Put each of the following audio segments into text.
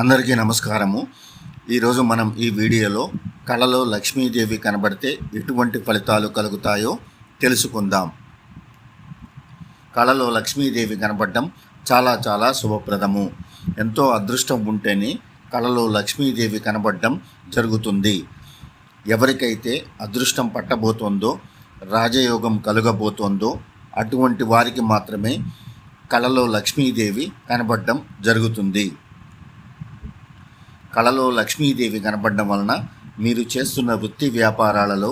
అందరికీ నమస్కారము. ఈరోజు మనం ఈ వీడియోలో కళలో లక్ష్మీదేవి కనబడితే ఎటువంటి ఫలితాలు కలుగుతాయో తెలుసుకుందాం. కళలో లక్ష్మీదేవి కనబడడం చాలా చాలా శుభప్రదము. ఎంతో అదృష్టం ఉంటేనే కళలో లక్ష్మీదేవి కనబడడం జరుగుతుంది. ఎవరికైతే అదృష్టం పట్టబోతోందో రాజయోగం కలుగబోతోందో అటువంటి వారికి మాత్రమే కళలో లక్ష్మీదేవి కనబడడం జరుగుతుంది. కళలో లక్ష్మీదేవి కనపడడం వలన మీరు చేస్తున్న వృత్తి వ్యాపారాలలో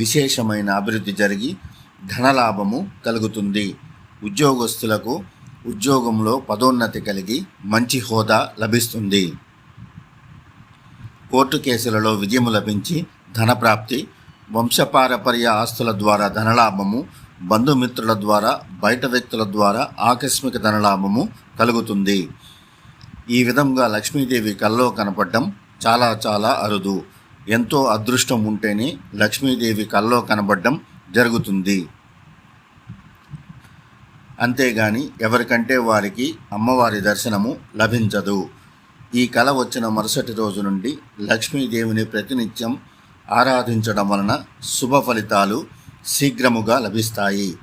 విశేషమైన అభివృద్ధి జరిగి ధనలాభము కలుగుతుంది. ఉద్యోగస్తులకు ఉద్యోగంలో పదోన్నతి కలిగి మంచి హోదా లభిస్తుంది. కోర్టు కేసులలో విజయము లభించి ధనప్రాప్తి వంశపారపర్య ఆస్తుల ద్వారా ధనలాభము బంధుమిత్రుల ద్వారా బయట వ్యక్తుల ద్వారా ఆకస్మిక ధనలాభము కలుగుతుంది. ఈ విధంగా లక్ష్మీదేవి కల్లో కనపడడం చాలా చాలా అరుదు. ఎంతో అదృష్టం ఉంటేనే లక్ష్మీదేవి కల్లో కనబడడం జరుగుతుంది. అంతేగాని ఎవరికంటే వారికి అమ్మవారి దర్శనము లభించదు. ఈ కళ వచ్చిన మరుసటి రోజు నుండి లక్ష్మీదేవిని ప్రతినిత్యం ఆరాధించడం వలన శుభ ఫలితాలు శీఘ్రముగా లభిస్తాయి.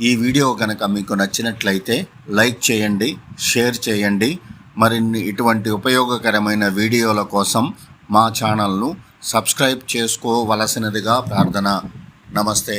ఈ వీడియో కనుక మీకు నచ్చినట్లయితే లైక్ చేయండి షేర్ చేయండి మరిన్ని ఇటువంటి ఉపయోగకరమైన వీడియోల కోసం మా ఛానల్ను సబ్స్క్రైబ్ చేసుకోవలసినదిగా ప్రార్థన. నమస్తే.